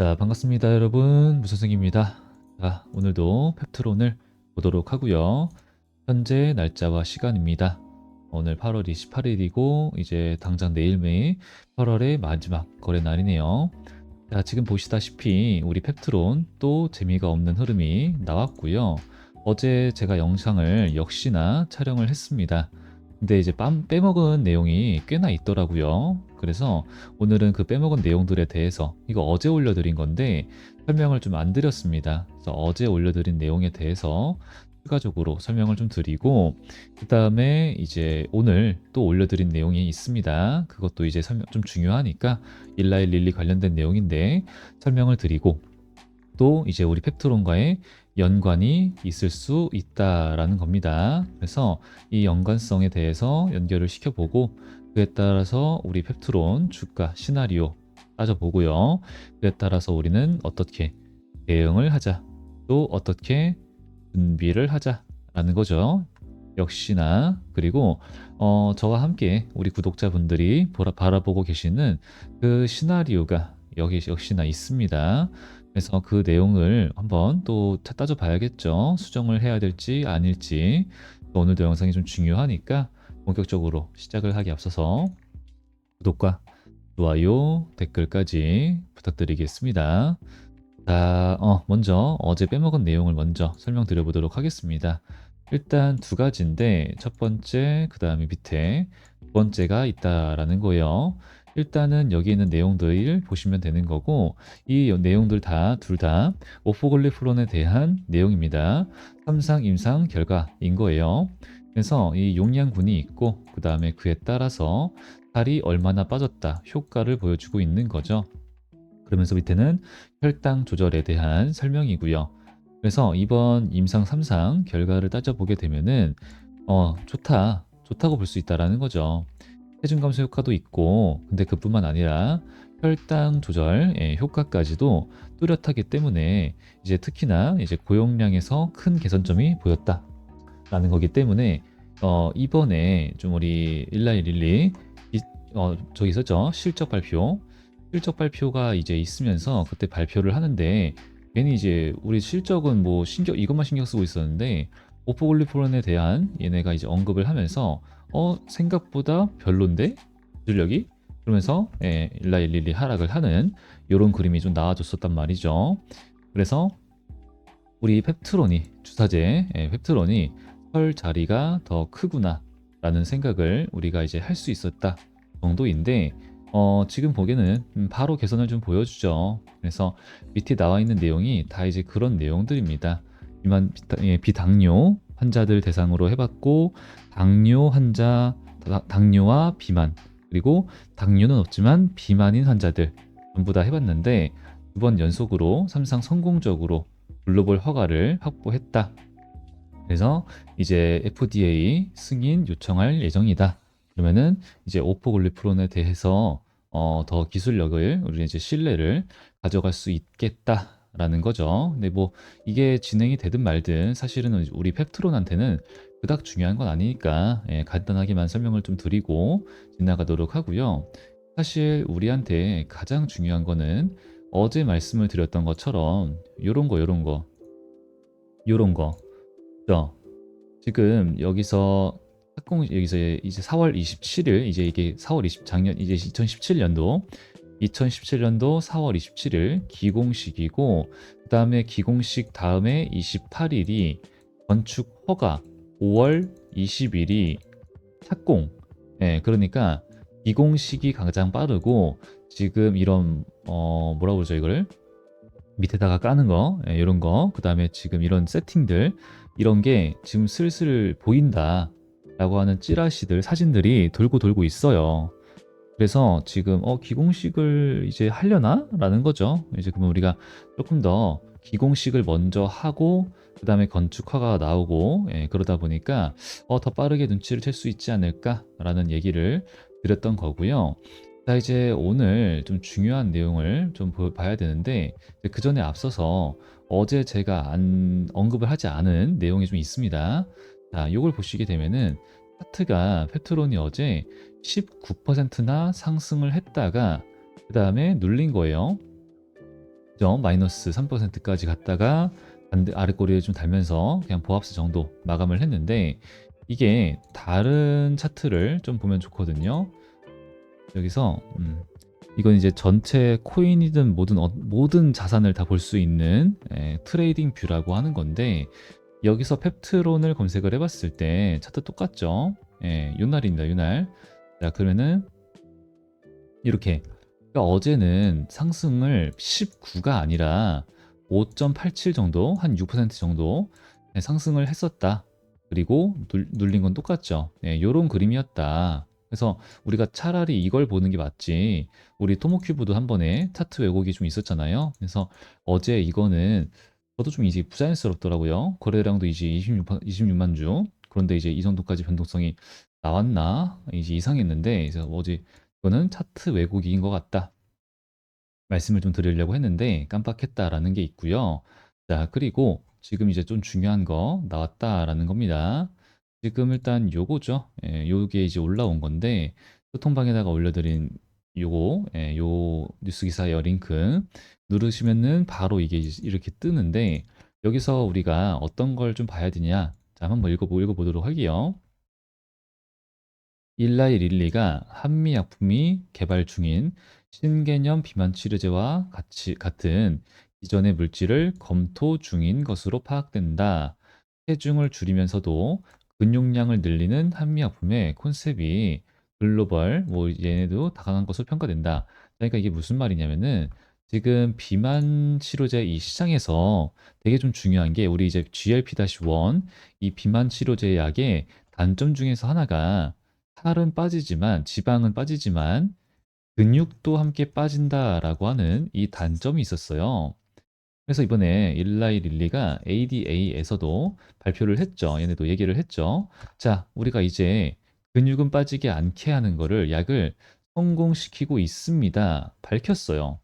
자, 반갑습니다, 여러분. 무선승입니다. 자, 오늘도 펩트론을 보도록 하고요. 현재 날짜와 시간입니다. 오늘 8월 28일이고 이제 당장 내일 매일 8월의 마지막 거래 날이네요. 자, 지금 보시다시피 우리 펩트론 또 재미가 없는 흐름이 나왔고요. 어제 제가 영상을 역시나 촬영을 했습니다. 근데 이제 빰 빼먹은 내용이 꽤나 있더라고요. 그래서 오늘은 그 빼먹은 내용들에 대해서 이거 어제 올려드린 건데 설명을 좀 안 드렸습니다. 그래서 어제 올려드린 내용에 대해서 추가적으로 설명을 좀 드리고 그 다음에 이제 오늘 또 올려드린 내용이 있습니다. 그것도 이제 설명 좀 중요하니까 일라일 릴리 관련된 내용인데 설명을 드리고 또 이제 우리 펩트론과의 연관이 있을 수 있다라는 겁니다. 그래서 이 연관성에 대해서 연결을 시켜보고 그에 따라서 우리 펩트론 주가 시나리오 따져보고요. 그에 따라서 우리는 어떻게 대응을 하자, 또 어떻게 준비를 하자라는 거죠. 역시나 그리고 어, 저와 함께 우리 구독자분들이 보라, 바라보고 계시는 그 시나리오가 여기 역시나 있습니다. 그래서 그 내용을 한번 또 따져 봐야겠죠. 수정을 해야 될지 아닐지. 오늘도 영상이 좀 중요하니까 본격적으로 시작을 하기 앞서서 구독과 좋아요, 댓글까지 부탁드리겠습니다. 자, 어, 먼저 어제 빼먹은 내용을 먼저 설명드려 보도록 하겠습니다. 일단 두 가지인데 첫 번째, 그 다음에 밑에 두 번째가 있다라는 거예요. 일단은 여기 있는 내용들 보시면 되는 거고 이 내용들 다둘다 오포글리프론에 대한 내용입니다. 삼상 임상 결과인 거예요. 그래서 이 용량군이 있고 그 다음에 그에 따라서 살이 얼마나 빠졌다 효과를 보여주고 있는 거죠. 그러면서 밑에는 혈당 조절에 대한 설명이고요. 그래서 이번 임상 3상 결과를 따져보게 되면은 어 좋다 좋다고 볼 수 있다라는 거죠. 체중 감소 효과도 있고 근데 그뿐만 아니라 혈당 조절 예, 효과까지도 뚜렷하기 때문에 이제 특히나 이제 고용량에서 큰 개선점이 보였다라는 거기 때문에 어, 이번에 좀 우리 일라일릴리 이, 어, 저기 있었죠? 실적 발표. 실적 발표가 이제 있으면서 그때 발표를 하는데 괜히 이제 우리 실적은 뭐 신경 이것만 신경 쓰고 있었는데 오포글리프론에 대한 얘네가 이제 언급을 하면서 어 생각보다 별론데 기술력이 그러면서 예, 일라일릴리 하락을 하는 이런 그림이 좀 나와줬었단 말이죠. 그래서 우리 펩트론이 주사제 예, 펩트론이 설 자리가 더 크구나라는 생각을 우리가 이제 할 수 있었다 정도인데 어, 지금 보기에는 음, 바로 개선을 좀 보여주죠. 그래서 밑에 나와 있는 내용이 다 이제 그런 내용들입니다. 비만 예, 비당뇨 환자들 대상으로 해봤고 당뇨 환자 당뇨와 비만 그리고 당뇨는 없지만 비만인 환자들 전부 다 해봤는데 두 번 연속으로 삼상 성공적으로 글로벌 허가를 확보했다. 그래서 이제 FDA 승인 요청할 예정이다. 그러면은 이제 오포글리프론에 대해서 어, 더 기술력을 우리 이제 신뢰를 가져갈 수 있겠다. 라는 거죠. 근데 뭐 이게 진행이 되든 말든 사실은 우리 펩트론한테는 그닥 중요한 건 아니니까 예, 간단하게만 설명을 좀 드리고 지나가도록 하고요. 사실 우리한테 가장 중요한 거는 어제 말씀을 드렸던 것처럼 요런 거 요런 거 요런 거 죠. 지금 여기서 학공 여기서 이제 4월 27일 이제 이게 4월 20 작년 이제 2017년도 2017년도 4월 27일 기공식이고 그 다음에 기공식 다음에 28일이 건축 허가 5월 20일이 착공. 예, 그러니까 기공식이 가장 빠르고 지금 이런 어 뭐라고 그러죠 이걸 밑에다가 까는 거 예, 이런 거그 다음에 지금 이런 세팅들 이런 게 지금 슬슬 보인다 라고 하는 찌라시들 사진들이 돌고 돌고 있어요 그래서 지금 어 기공식을 이제 하려나? 라는 거죠. 이제 그러면 우리가 조금 더 기공식을 먼저 하고 그 다음에 건축화가 나오고 예, 그러다 보니까 어, 더 빠르게 눈치를 챌 수 있지 않을까라는 얘기를 드렸던 거고요. 자 이제 오늘 좀 중요한 내용을 좀 봐야 되는데 그 전에 앞서서 어제 제가 안 언급을 하지 않은 내용이 좀 있습니다. 자, 이걸 보시게 되면은 차트가 페트론이 어제 19%나 상승을 했다가 그 다음에 눌린 거예요. 그죠? 마이너스 3%까지 갔다가 반대 아랫꼬리를 좀 달면서 그냥 보합세 정도 마감을 했는데 이게 다른 차트를 좀 보면 좋거든요. 여기서 음, 이건 이제 전체 코인이든 모든 어- 모든 자산을 다 볼 수 있는 예, 트레이딩 뷰라고 하는 건데 여기서 펩트론을 검색을 해봤을 때 차트 똑같죠? 예, 요날입니다. 요날. 자 그러면은 이렇게 그러니까 어제는 상승을 19가 아니라 5.87 정도, 한 6% 정도 네, 상승을 했었다. 그리고 눌, 눌린 건 똑같죠. 네, 요런 그림이었다. 그래서 우리가 차라리 이걸 보는 게 맞지. 우리 토모큐브도 한 번에 차트 왜곡이 좀 있었잖아요. 그래서 어제 이거는 저도 좀 이제 부자연스럽더라고요. 거래량도 이제 26, 26만 주. 그런데 이제 이 정도까지 변동성이 나왔나? 이제 이상했는데, 이제 어제 이거는 차트 왜곡인 것 같다. 말씀을 좀 드리려고 했는데 깜빡했다라는 게 있고요. 자, 그리고 지금 이제 좀 중요한 거 나왔다라는 겁니다. 지금 일단 요거죠. 예, 요게 이제 올라온 건데 소통방에다가 올려드린 요거, 예, 요 뉴스 기사의 링크 누르시면은 바로 이게 이렇게 뜨는데 여기서 우리가 어떤 걸 좀 봐야 되냐? 자, 한번 읽어보, 읽어보도록 할게요. 일라이 릴리가 한미약품이 개발 중인 신개념 비만 치료제와 같이 같은 기존의 물질을 검토 중인 것으로 파악된다. 체중을 줄이면서도 근육량을 늘리는 한미약품의 컨셉이 글로벌 뭐 얘네도 다강한 것으로 평가된다. 그러니까 이게 무슨 말이냐면은 지금 비만 치료제 이 시장에서 되게 좀 중요한 게 우리 이제 GLP-1 이 비만 치료제 약의 단점 중에서 하나가 살은 빠지지만 지방은 빠지지만 근육도 함께 빠진다라고 하는 이 단점이 있었어요. 그래서 이번에 일라이 릴리가 ADA에서도 발표를 했죠. 얘네도 얘기를 했죠. 자, 우리가 이제 근육은 빠지게 않게 하는 거를 약을 성공시키고 있습니다. 밝혔어요.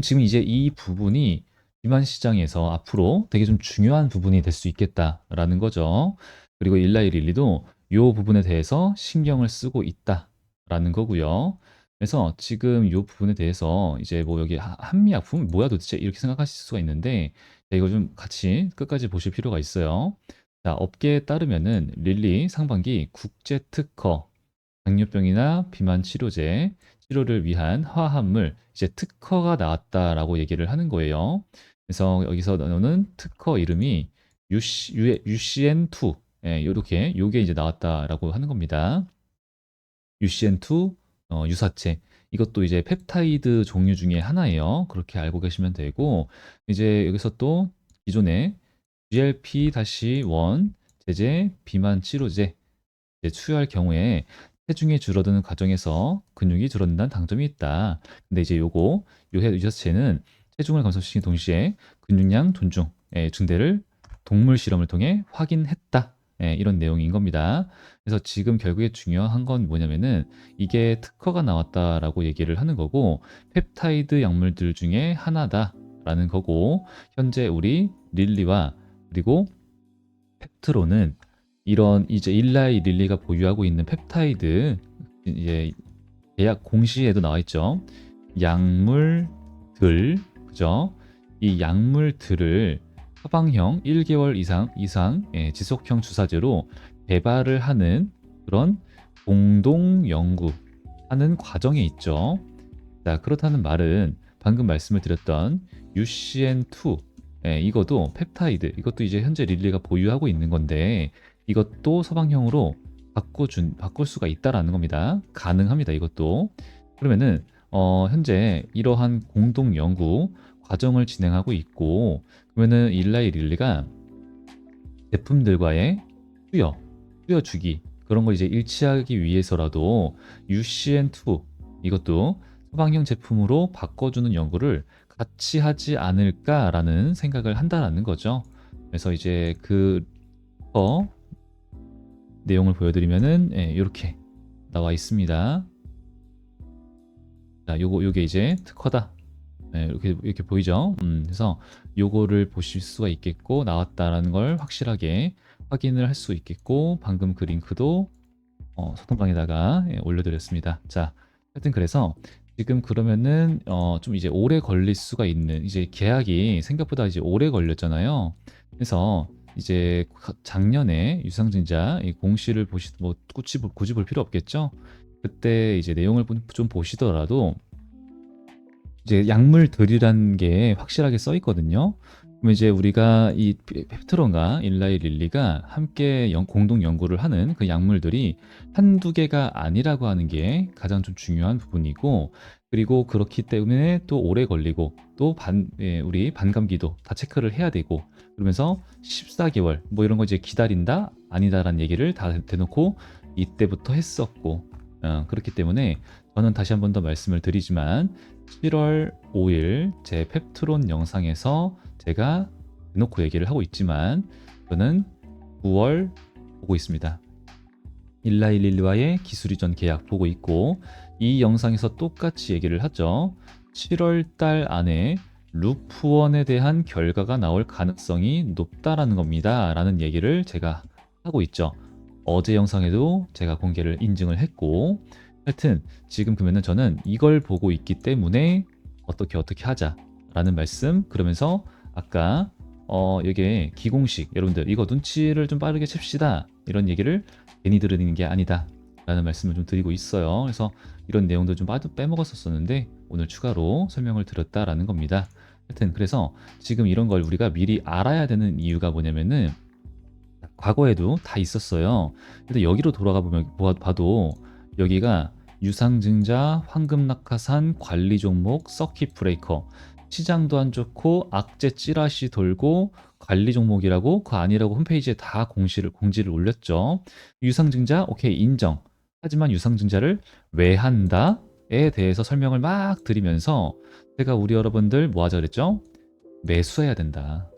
지금 이제 이 부분이 비만 시장에서 앞으로 되게 좀 중요한 부분이 될 수 있겠다라는 거죠. 그리고 일라이 릴리도 이 부분에 대해서 신경을 쓰고 있다라는 거고요. 그래서 지금 이 부분에 대해서 이제 뭐 여기 하- 한미약품 뭐야 도대체 이렇게 생각하실 수가 있는데 자, 이거 좀 같이 끝까지 보실 필요가 있어요. 자, 업계에 따르면은 릴리 상반기 국제 특허 당뇨병이나 비만 치료제 치료를 위한 화합물 이제 특허가 나왔다라고 얘기를 하는 거예요. 그래서 여기서 너는 특허 이름이 UC, UCN2 예, 이렇게 요게 이제 나왔다라고 하는 겁니다. UCN2 어, 유사체 이것도 이제 펩타이드 종류 중에 하나예요. 그렇게 알고 계시면 되고 이제 여기서 또 기존의 GLP-1 제제 비만 치료제 이제 투여할 경우에 체중이 줄어드는 과정에서 근육이 줄어든다는 장점이 있다. 근데 이제 요거 요 유사체는 체중을 감소시킨 동시에 근육량 존중, 예, 증대를 동물 실험을 통해 확인했다. 예, 이런 내용인 겁니다. 그래서 지금 결국에 중요한 건 뭐냐면은 이게 특허가 나왔다라고 얘기를 하는 거고 펩타이드 약물들 중에 하나다라는 거고 현재 우리 릴리와 그리고 펩트로는 이런 이제 일라이 릴리가 보유하고 있는 펩타이드 이제 계약 공시에도 나와 있죠. 약물들 그죠? 이 약물들을 처방형 1개월 이상 이상 예, 지속형 주사제로 개발을 하는 그런 공동 연구하는 과정에 있죠. 자, 그렇다는 말은 방금 말씀을 드렸던 UCN2 예, 이것도 펩타이드 이것도 이제 현재 릴리가 보유하고 있는 건데 이것도 서방형으로 바꿔준 바꿀 수가 있다라는 겁니다. 가능합니다. 이것도 그러면은 어, 현재 이러한 공동 연구 과정을 진행하고 있고 그러면은 일라이 릴리가 제품들과의 수여 수여 주기 그런 거 이제 일치하기 위해서라도 UCN2 이것도 서방형 제품으로 바꿔주는 연구를 같이 하지 않을까라는 생각을 한다라는 거죠. 그래서 이제 그 어, 내용을 보여드리면은 예, 이렇게 나와 있습니다. 자, 요거 요게 이제 특허다. 예, 이렇게 이렇게 보이죠? 음, 그래서 요거를 보실 수가 있겠고 나왔다라는 걸 확실하게 확인을 할 수 있겠고 방금 그 링크도 어, 소통방에다가 예, 올려드렸습니다. 자, 하여튼 그래서 지금 그러면은 어 좀 이제 오래 걸릴 수가 있는 이제 계약이 생각보다 이제 오래 걸렸잖아요. 그래서 이제 가- 작년에 유상증자 이 공시를 보시 뭐 굳이 볼- 굳이 볼 필요 없겠죠. 그때 이제 내용을 보- 좀 보시더라도 이제 약물들이란 게 확실하게 써 있거든요. 그럼 이제 우리가 이 페- 펩트론과 일라이 릴리가 함께 연- 공동 연구를 하는 그 약물들이 한두 개가 아니라고 하는 게 가장 좀 중요한 부분이고 그리고 그렇기 때문에 또 오래 걸리고 또 반, 예, 우리 반감기도 다 체크를 해야 되고 그러면서 14개월 뭐 이런 거 이제 기다린다 아니다라는 얘기를 다 대놓고 이때부터 했었고 어, 그렇기 때문에 저는 다시 한 번 더 말씀을 드리지만 7월 5일 제 펩트론 영상에서 제가 대놓고 얘기를 하고 있지만 저는 9월 보고 있습니다. 일라일릴리와의 기술 이전 계약 보고 있고 이 영상에서 똑같이 얘기를 하죠. 7월 달 안에 루프원에 대한 결과가 나올 가능성이 높다라는 겁니다. 라는 얘기를 제가 하고 있죠. 어제 영상에도 제가 공개를 인증을 했고 하여튼 지금 그러면은 저는 이걸 보고 있기 때문에 어떻게 어떻게 하자라는 말씀 그러면서 아까 어 이게 기공식 여러분들 이거 눈치를 좀 빠르게 칩시다 이런 얘기를 괜히 들으는 게 아니다 라는 말씀을 좀 드리고 있어요 그래서 이런 내용도 좀 빠져 빼먹었었었는데 오늘 추가로 설명을 드렸다라는 겁니다 하여튼 그래서 지금 이런 걸 우리가 미리 알아야 되는 이유가 뭐냐면은 과거에도 다 있었어요 근데 여기로 돌아가 보면 봐도 여기가 유상증자, 황금낙하산, 관리 종목, 서킷 브레이커 시장도 안 좋고 악재 찌라시 돌고 관리 종목이라고 그 아니라고 홈페이지에 다 공시를 공지를 올렸죠. 유상증자 오케이 인정. 하지만 유상증자를 왜 한다 에 대해서 설명을 막 드리면서 제가 우리 여러분들 뭐 하자 그랬죠? 매수해야 된다.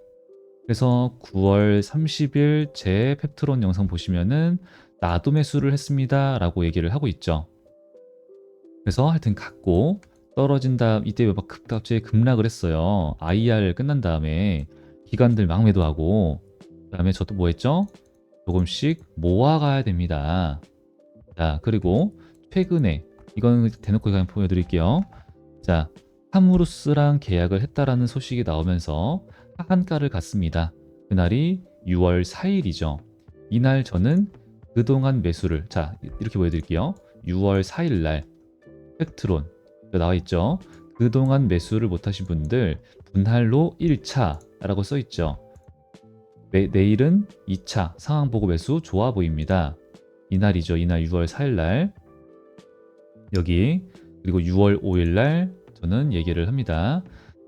그래서 9월 30일 제 펩트론 영상 보시면은 나도 매수를 했습니다 라고 얘기를 하고 있죠. 그래서 하여튼 갔고 떨어진 다음 이때 막 급, 갑자기 급락을 했어요. IR 끝난 다음에 기관들 막 매도하고 그 다음에 저도 뭐 했죠? 조금씩 모아가야 됩니다. 자 그리고 최근에 이건 대놓고 그냥 보여드릴게요. 자 하무루스랑 계약을 했다라는 소식이 나오면서 하한가를 갔습니다. 그날이 6월 4일이죠. 이날 저는 그동안 매수를 자 이렇게 보여드릴게요. 6월 4일 날 팩트론 나와 있죠. 그동안 매수를 못하신 분들 분할로 1차라고 써 있죠. 내, 내일은 2차 상황 보고 매수 좋아 보입니다. 이날이죠. 이날 6월 4일 날 여기 그리고 6월 5일 날 저는 얘기를 합니다.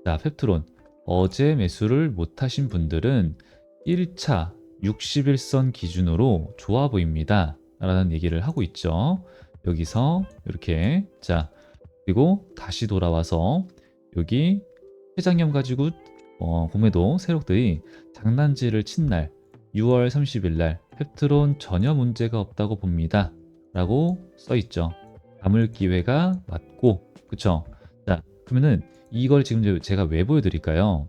자, 펩트론 어제 매수를 못하신 분들은 1차 60일선 기준으로 좋아 보입니다. 라는 얘기를 하고 있죠. 여기서 이렇게 자 그리고 다시 돌아와서 여기 회장염 가지고 어, 공매도 세력들이 장난질을 친 날 6월 30일 날 펩트론 전혀 문제가 없다고 봅니다. 라고 써 있죠. 담을 기회가 맞고 그쵸? 자 그러면은 이걸 지금 제가 왜 보여드릴까요?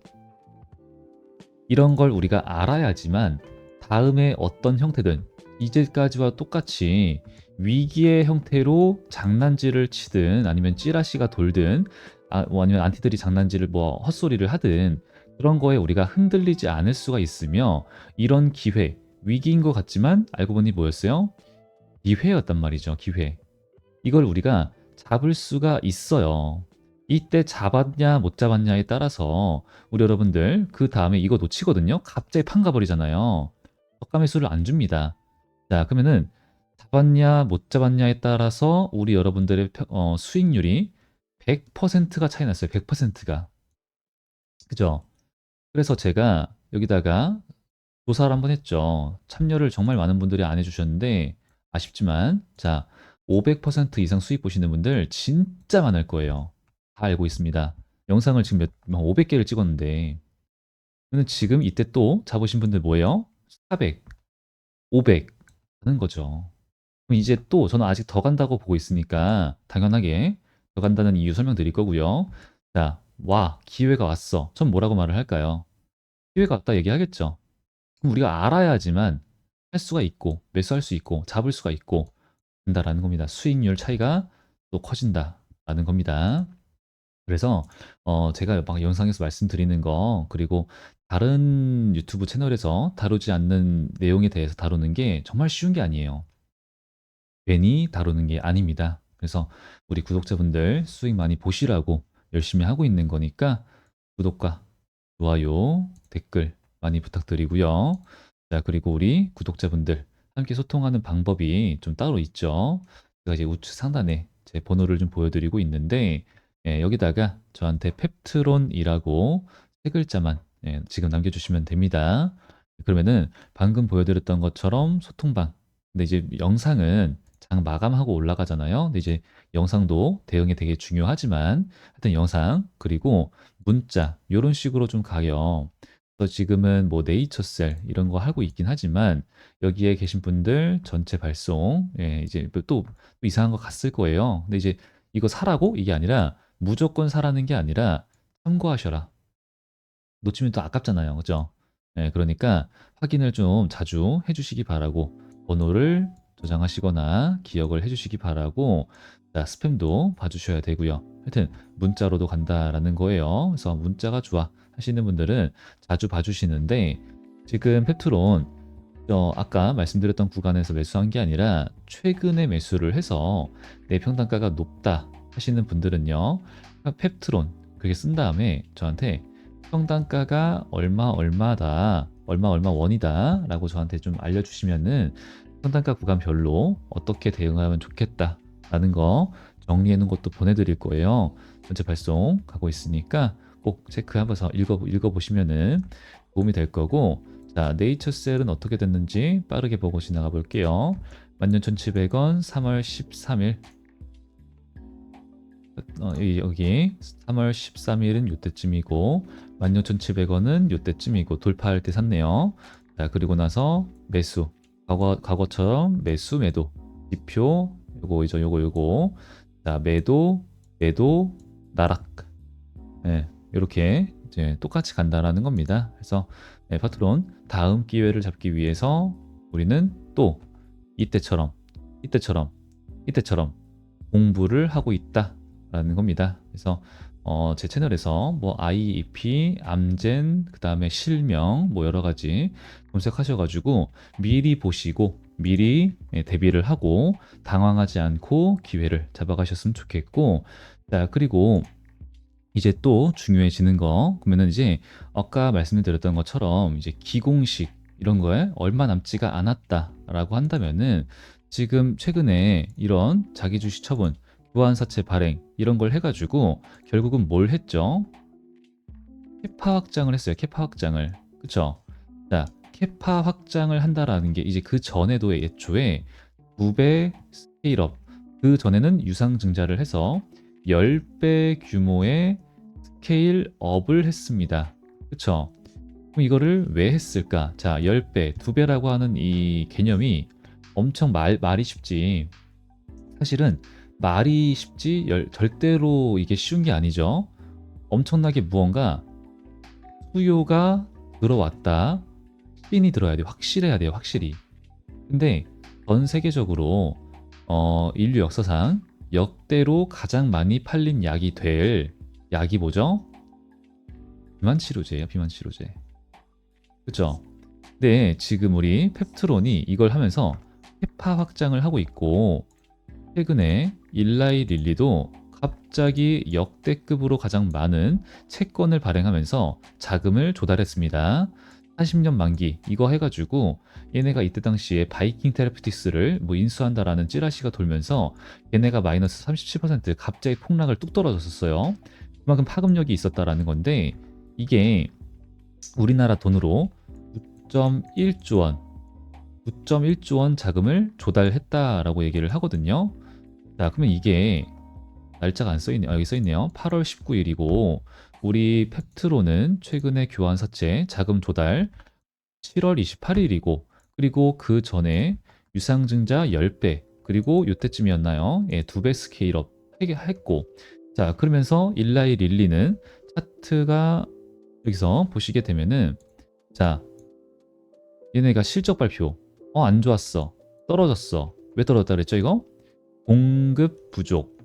이런 걸 우리가 알아야지만 다음에 어떤 형태든 이제까지와 똑같이 위기의 형태로 장난질을 치든 아니면 찌라시가 돌든 아, 뭐 아니면 안티들이 장난질을 뭐 헛소리를 하든 그런 거에 우리가 흔들리지 않을 수가 있으며 이런 기회 위기인 것 같지만 알고 보니 뭐였어요? 기회였단 말이죠 기회 이걸 우리가 잡을 수가 있어요 이때 잡았냐 못 잡았냐에 따라서 우리 여러분들 그 다음에 이거 놓치거든요 갑자기 판가 버리잖아요 저가 매수를 안 줍니다 자 그러면은 잡았냐 못 잡았냐에 따라서 우리 여러분들의 펴- 어, 수익률이 100%가 차이 났어요. 100%가. 그죠? 그래서 제가 여기다가 조사를 한번 했죠. 참여를 정말 많은 분들이 안 해주셨는데 아쉽지만 자 500% 이상 수익 보시는 분들 진짜 많을 거예요. 다 알고 있습니다. 영상을 지금 몇 500개를 찍었는데 그러면 지금 이때 또 잡으신 분들 뭐예요? 400, 500 하는 거죠. 그럼 이제 또 저는 아직 더 간다고 보고 있으니까 당연하게 더 간다는 이유 설명드릴 거고요. 자, 와, 기회가 왔어. 전 뭐라고 말을 할까요? 기회가 왔다 얘기하겠죠. 그럼 우리가 알아야지만 할 수가 있고 매수할 수 있고 잡을 수가 있고 된다라는 겁니다. 수익률 차이가 또 커진다. 있다라는 겁니다. 그래서 어 제가 막 영상에서 말씀드리는 거 그리고 다른 유튜브 채널에서 다루지 않는 내용에 대해서 다루는 게 정말 쉬운 게 아니에요. 괜히 다루는 게 아닙니다. 그래서 우리 구독자분들 수익 많이 보시라고 열심히 하고 있는 거니까 구독과 좋아요, 댓글 많이 부탁드리고요. 자, 그리고 우리 구독자분들 함께 소통하는 방법이 좀 따로 있죠. 제가 이제 우측 상단에 제 번호를 좀 보여드리고 있는데 예, 여기다가 저한테 펩트론이라고 세 글자만 예, 지금 남겨주시면 됩니다. 그러면은 방금 보여드렸던 것처럼 소통방. 근데 이제 영상은 장 마감하고 올라가잖아요. 근데 이제 영상도 대응이 되게 중요하지만 하여튼 영상 그리고 문자 이런 식으로 좀 가요. 그래서 지금은 뭐 네이처셀 이런 거 하고 있긴 하지만 여기에 계신 분들 전체 발송 예, 이제 또, 또 이상한 거 갔을 거예요. 근데 이제 이거 사라고 이게 아니라 무조건 사라는 게 아니라 참고하셔라. 놓치면 또 아깝잖아요. 그죠? 예, 그러니까 확인을 좀 자주 해주시기 바라고 번호를 저장하시거나 기억을 해주시기 바라고 자, 스팸도 봐주셔야 되고요. 하여튼 문자로도 간다라는 거예요. 그래서 문자가 좋아 하시는 분들은 자주 봐주시는데 지금 페트론 어, 아까 말씀드렸던 구간에서 매수한 게 아니라 최근에 매수를 해서 내 평단가가 높다 하시는 분들은요 펩트론 그렇게 쓴 다음에 저한테 평단가가 얼마 얼마다 얼마 얼마 원이다 라고 저한테 좀 알려주시면은 평단가 구간별로 어떻게 대응하면 좋겠다 라는 거 정리해 놓은 것도 보내드릴 거예요. 전체 발송 가고 있으니까 꼭 체크하면서 읽어, 읽어보시면은 도움이 될 거고. 자 네이처셀은 어떻게 됐는지 빠르게 보고 지나가 볼게요. 16,700원 3월 13일. 어, 여기, 여기. 3월 13일은 요때쯤이고 16,700원은 요때쯤이고 돌파할 때 샀네요. 자 그리고 나서 매수. 과거 과거처럼 매수 매도. 지표 요거 이죠 요거 요거. 자 매도 매도 나락. 네, 이렇게 이제 똑같이 간다라는 겁니다. 그래서 네, 파트론 다음 기회를 잡기 위해서 우리는 또 이때처럼 이때처럼 이때처럼 공부를 하고 있다. 라는 겁니다. 그래서 어, 제 채널에서 뭐 IEP, 암젠, 그 다음에 실명 뭐 여러 가지 검색하셔가지고 미리 보시고 미리 예, 대비를 하고 당황하지 않고 기회를 잡아가셨으면 좋겠고 자 그리고 이제 또 중요해지는 거 그러면은 이제 아까 말씀드렸던 것처럼 이제 기공식 이런 거에 얼마 남지가 않았다라고 한다면은 지금 최근에 이런 자기 주식 처분 교환사채 발행 이런 걸 해가지고 결국은 뭘 했죠? 캐파 확장을 했어요. 캐파 확장을. 그쵸? 자, 캐파 확장을 한다라는 게 이제 그 전에도 애초에 9배 스케일업 그 전에는 유상증자를 해서 10배 규모의 스케일 업을 했습니다. 그쵸? 그럼 이거를 왜 했을까? 자, 10배, 2배라고 하는 이 개념이 엄청 말, 말이 쉽지. 사실은 말이 쉽지 열, 절대로 이게 쉬운 게 아니죠. 엄청나게 무언가 수요가 들어왔다. 핀이 들어야 돼요. 확실해야 돼요. 확실히. 근데 전 세계적으로 어, 인류 역사상 역대로 가장 많이 팔린 약이 될 약이 뭐죠? 비만 치료제예요. 비만 치료제. 그죠? 근데 지금 우리 펩트론이 이걸 하면서 헤파 확장을 하고 있고 최근에 일라이 릴리도 갑자기 역대급으로 가장 많은 채권을 발행하면서 자금을 조달했습니다. 40년 만기 이거 해가지고 얘네가 이때 당시에 바이킹 테라피틱스를 뭐 인수한다라는 찌라시가 돌면서 얘네가 마이너스 37% 갑자기 폭락을 뚝 떨어졌었어요. 그만큼 파급력이 있었다라는 건데 이게 우리나라 돈으로 9.1조 원 9.1조 원 자금을 조달했다라고 얘기를 하거든요. 자, 그러면 이게 날짜가 안 써있네. 아, 여기 써있네요. 8월 19일이고 우리 펩트로는 최근에 교환 사채 자금 조달 7월 28일이고 그리고 그 전에 유상증자 10배 그리고 요때쯤이었나요? 예, 2배 스케일업 했고 자 그러면서 일라이 릴리는 차트가 여기서 보시게 되면은 자 얘네가 실적 발표 어 안 좋았어 떨어졌어 왜 떨어졌다 그랬죠 이거 공급 부족.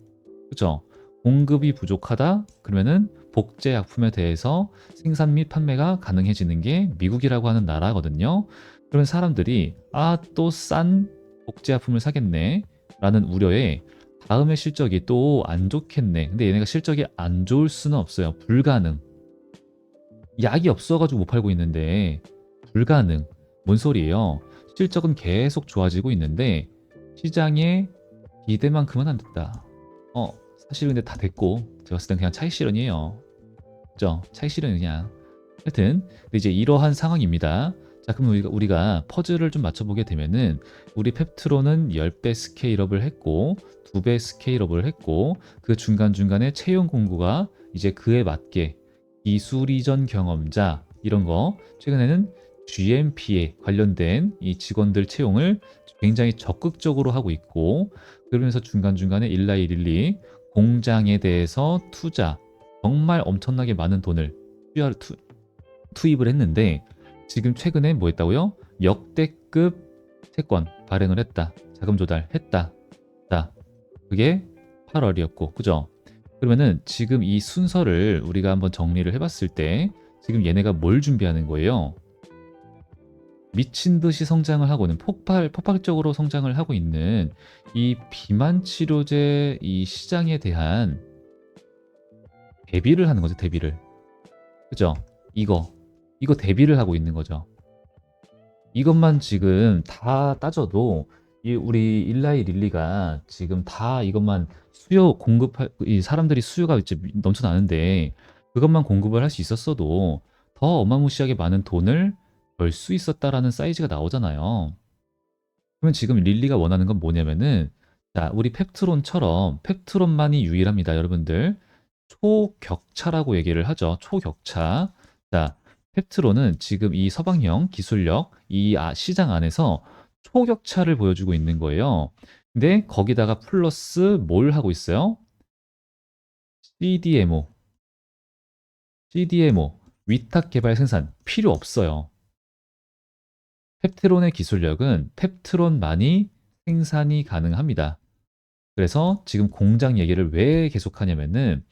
그죠? 공급이 부족하다 그러면은 복제 약품에 대해서 생산 및 판매가 가능해지는 게 미국이라고 하는 나라거든요. 그러면 사람들이 아 또 싼 복제 약품을 사겠네 라는 우려에 다음에 실적이 또 안 좋겠네. 근데 얘네가 실적이 안 좋을 수는 없어요. 불가능. 약이 없어가지고 못 팔고 있는데 불가능. 뭔 소리예요? 실적은 계속 좋아지고 있는데 시장의 기대만큼은 안 됐다. 어, 사실 근데 다 됐고 제가 봤을 땐 그냥 차익 실현이에요. 그죠? 차익 실현 그냥. 하여튼 이제 이러한 상황입니다. 자, 그럼 우리가, 우리가 퍼즐을 좀 맞춰보게 되면은 우리 펩트론은 10배 스케일업을 했고 2배 스케일업을 했고 그 중간중간에 채용 공고가 이제 그에 맞게 이전 경험자 이런 거 최근에는 GMP에 관련된 이 직원들 채용을 굉장히 적극적으로 하고 있고 그러면서 중간중간에 일라이 릴리 공장에 대해서 투자 정말 엄청나게 많은 돈을 투자를 투, 투입을 했는데 지금 최근에 뭐 했다고요? 역대급 채권 발행을 했다. 자금 조달 했다. 자, 그게 8월이었고, 그죠? 그러면은 지금 이 순서를 우리가 한번 정리를 해봤을 때 지금 얘네가 뭘 준비하는 거예요? 미친 듯이 성장을 하고는 폭발 폭발적으로 성장을 하고 있는 이 비만 치료제 이 시장에 대한 대비를 하는 거죠, 대비를. 그죠? 이거 이거 대비를 하고 있는 거죠. 이것만 지금 다 따져도 이 우리 일라이 릴리가 지금 다 이것만 수요 공급할 이 사람들이 수요가 이제 넘쳐나는데 그것만 공급을 할 수 있었어도 더 어마무시하게 많은 돈을 벌 수 있었다라는 사이즈가 나오잖아요. 그러면 지금 릴리가 원하는 건 뭐냐면은 자, 우리 펩트론처럼 펩트론만이 유일합니다, 여러분들. 초격차라고 얘기를 하죠. 초격차. 자, 펩트론은 지금 이 서방형 기술력 이 아- 시장 안에서 초격차를 보여주고 있는 거예요. 근데 거기다가 플러스 뭘 하고 있어요? CDMO. CDMO. 위탁 개발 생산 필요 없어요. 펩트론의 기술력은 펩트론만이 생산이 가능합니다. 그래서 지금 공장 얘기를 왜 계속하냐면은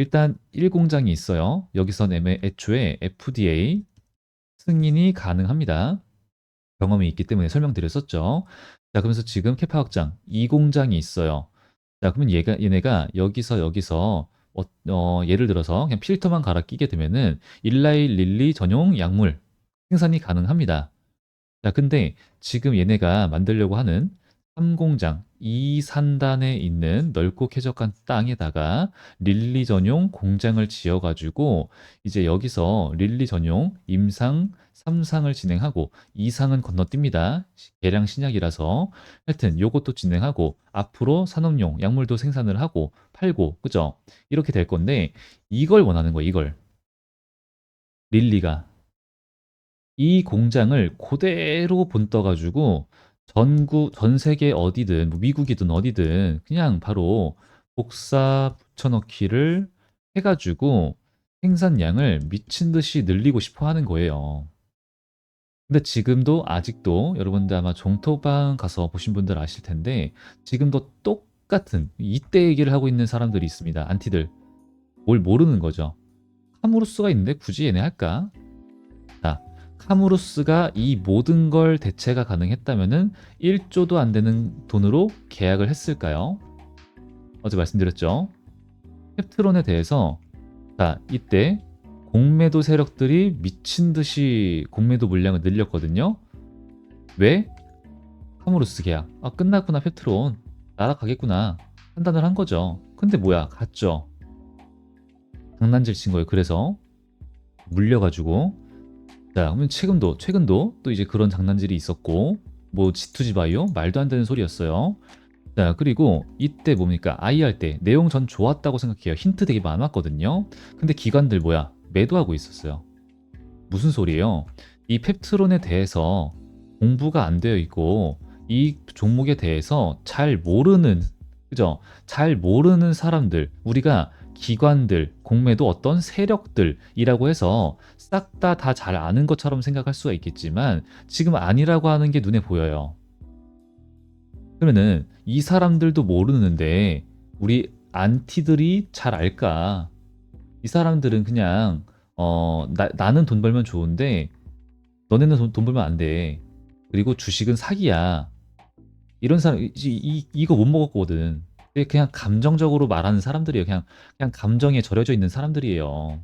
일단 1공장이 있어요. 여기선 애초에 FDA 승인이 가능합니다. 경험이 있기 때문에 설명드렸었죠. 자, 그러면서 지금 캐파 확장 2공장이 있어요. 자, 그러면 얘가 얘네가 여기서 여기서 어, 어, 예를 들어서 그냥 필터만 갈아 끼게 되면은 일라이 릴리 전용 약물 생산이 가능합니다. 자, 근데 지금 얘네가 만들려고 하는 3공장, 2산단에 있는 넓고 쾌적한 땅에다가 릴리 전용 공장을 지어 가지고 이제 여기서 릴리 전용 임상 3상을 진행하고 2상은 건너뜁니다. 계량 신약이라서 하여튼 요것도 진행하고 앞으로 산업용 약물도 생산을 하고 팔고 그죠? 이렇게 될 건데 이걸 원하는 거예요. 이걸 릴리가 이 공장을 그대로 본떠 가지고 전국 전 세계 어디든 뭐 미국이든 어디든 그냥 바로 복사 붙여넣기를 해 가지고 생산량을 미친 듯이 늘리고 싶어 하는 거예요. 근데 지금도 아직도 여러분들 아마 종토방 가서 보신 분들 아실 텐데 지금도 똑같은 이때 얘기를 하고 있는 사람들이 있습니다. 안티들 뭘 모르는 거죠. 카무루스가 있는데 굳이 얘네 할까? 자, 카무루스가 이 모든 걸 대체가 가능했다면은 1조도 안 되는 돈으로 계약을 했을까요? 어제 말씀드렸죠. 캡트론에 대해서 자, 이때 공매도 세력들이 미친 듯이 공매도 물량을 늘렸거든요. 왜? 카무루스 계약. 아, 끝났구나, 펩트론. 날아가겠구나. 판단을 한 거죠. 근데 뭐야, 갔죠. 장난질 친 거예요. 그래서 물려가지고 자, 그러면 최근도 최근도 또 이제 그런 장난질이 있었고 뭐 G2G 바이오 말도 안 되는 소리였어요. 자, 그리고 이때 뭡니까? 아이 할 때 내용 전 좋았다고 생각해요. 힌트 되게 많았거든요. 근데 기관들 뭐야? 매도하고 있었어요. 무슨 소리예요? 이 펩트론에 대해서 공부가 안 되어 있고 이 종목에 대해서 잘 모르는 그죠? 잘 모르는 사람들 우리가 기관들, 공매도 어떤 세력들이라고 해서 싹 다 다 잘 아는 것처럼 생각할 수가 있겠지만 지금 아니라고 하는 게 눈에 보여요. 그러면은 이 사람들도 모르는데 우리 안티들이 잘 알까? 이 사람들은 그냥 어, 나, 나는 돈 벌면 좋은데 너네는 돈, 돈 벌면 안 돼. 그리고 주식은 사기야. 이런 사람 이, 이 이거 못 먹었거든. 그냥 감정적으로 말하는 사람들이에요. 그냥 그냥 감정에 절여져 있는 사람들이에요.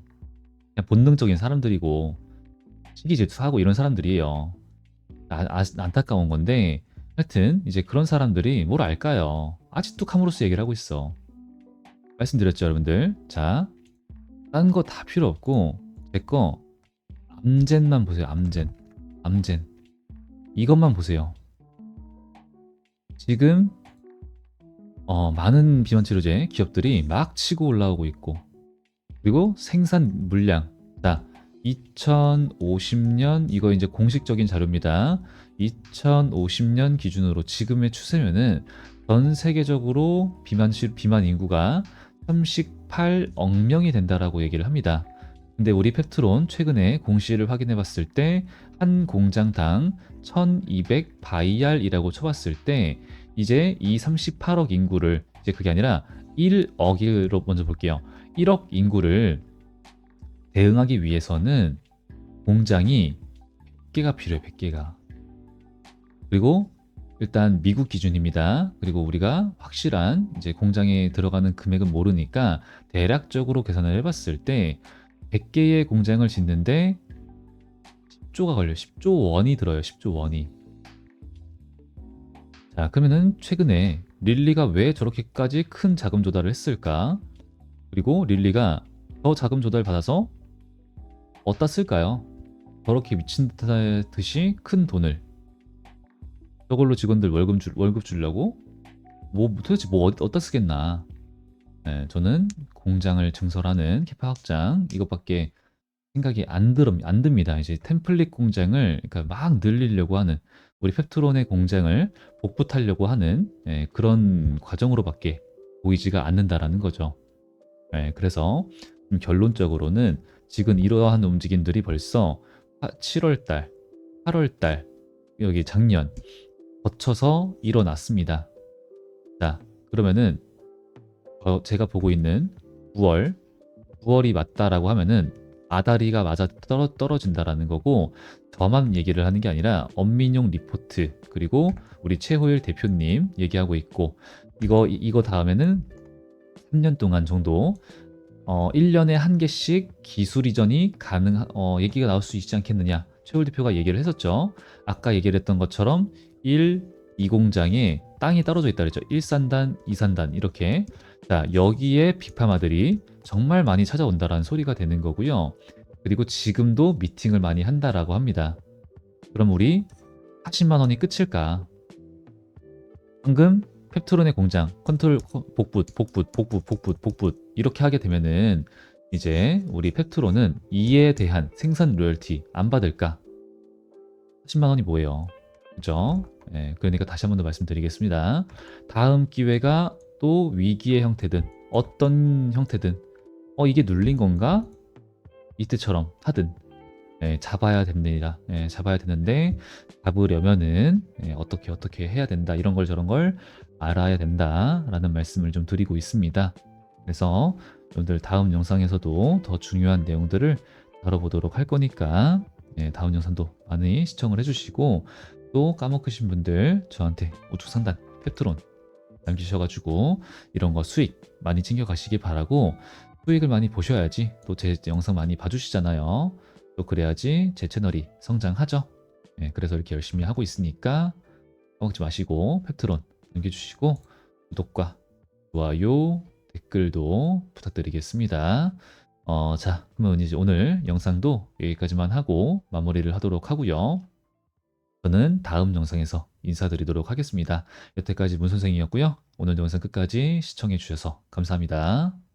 그냥 본능적인 사람들이고 시기 질투하고 이런 사람들이에요. 아, 아, 안타까운 건데 하여튼 이제 그런 사람들이 뭘 알까요? 아직도 카무로스 얘기를 하고 있어. 말씀드렸죠, 여러분들. 자, 딴 거 다 필요 없고 제 거 암젠만 보세요. 암젠, 암젠. 이것만 보세요. 지금 어, 많은 비만 치료제 기업들이 막 치고 올라오고 있고 그리고 생산 물량 자 2050년 이거 이제 공식적인 자료입니다. 2050년 기준으로 지금의 추세면은 전 세계적으로 비만 치- 비만 인구가 38억 명이 된다라고 얘기를 합니다. 근데 우리 펩트론 최근에 공시를 확인해 봤을 때 한 공장당 1200 바이알이라고 쳐봤을 때 이제 이 38억 인구를 이제 그게 아니라 1억으로 먼저 볼게요. 1억 인구를 대응하기 위해서는 공장이 100개가 필요해, 100개가. 그리고 일단 미국 기준입니다. 그리고 우리가 확실한 이제 공장에 들어가는 금액은 모르니까 대략적으로 계산을 해봤을 때 100개의 공장을 짓는데 10조가 걸려요. 10조 원이 들어요. 10조 원이. 자, 그러면은 최근에 릴리가 왜 저렇게까지 큰 자금 조달을 했을까? 그리고 릴리가 더 자금 조달 받아서 어디다 쓸까요? 저렇게 미친 듯이 큰 돈을 저걸로 직원들 월급 줄 월급 주려고 뭐 도대체 뭐 어디, 어디다 쓰겠나? 네, 저는 공장을 증설하는 캐파 확장 이것밖에 생각이 안 들, 안 듭니다. 이제 템플릿 공장을 그러니까 막 늘리려고 하는 우리 펩트론의 공장을 복붙하려고 하는 예, 그런 과정으로밖에 보이지가 않는다라는 거죠. 예, 그래서 좀 결론적으로는 지금 이러한 움직임들이 벌써 7월달, 8월달, 여기 작년 거쳐서 일어났습니다. 자, 그러면은 어, 제가 보고 있는 9월, 9월이 맞다라고 하면은 아다리가 맞아 떨어, 떨어진다라는 거고 저만 얘기를 하는 게 아니라 엄민용 리포트 그리고 우리 최호일 대표님 얘기하고 있고 이거 이거 다음에는 3년 동안 정도 어 1년에 한 개씩 기술 이전이 가능 어 얘기가 나올 수 있지 않겠느냐 최호일 대표가 얘기를 했었죠 아까 얘기를 했던 것처럼 1, 2공장에 땅이 떨어져 있다 그랬죠 1산단, 2산단 이렇게 자 여기에 비파마들이 정말 많이 찾아온다라는 소리가 되는 거고요. 그리고 지금도 미팅을 많이 한다라고 합니다. 그럼 우리 40만 원이 끝일까? 방금 펩트론의 공장 컨트롤 복붙 복붙 복붙 복붙 복붙 이렇게 하게 되면은 이제 우리 펩트론은 이에 대한 생산 로열티 안 받을까? 40만 원이 뭐예요? 그죠? 예, 그러니까 다시 한 번 더 말씀드리겠습니다. 다음 기회가 또 위기의 형태든 어떤 형태든 어 이게 눌린 건가? 이때처럼 하든 예, 잡아야 됩니다. 예, 잡아야 되는데 잡으려면은 예, 어떻게 어떻게 해야 된다 이런 걸 저런 걸 알아야 된다라는 말씀을 좀 드리고 있습니다. 그래서 여러분들 다음 영상에서도 더 중요한 내용들을 다뤄보도록 할 거니까 예, 다음 영상도 많이 시청을 해주시고 또 까먹으신 분들 저한테 우측 상단 펩트론 남기셔가지고 이런 거 수익 많이 챙겨 가시기 바라고 수익을 많이 보셔야지 또 제 영상 많이 봐주시잖아요. 또 그래야지 제 채널이 성장하죠. 네, 그래서 이렇게 열심히 하고 있으니까 까먹지 마시고 팩트론 남겨주시고 구독과 좋아요, 댓글도 부탁드리겠습니다. 어, 자, 그러면 이제 오늘 영상도 여기까지만 하고 마무리를 하도록 하고요. 저는 다음 영상에서 인사드리도록 하겠습니다. 여태까지 문 선생이었고요. 오늘 영상 끝까지 시청해 주셔서 감사합니다.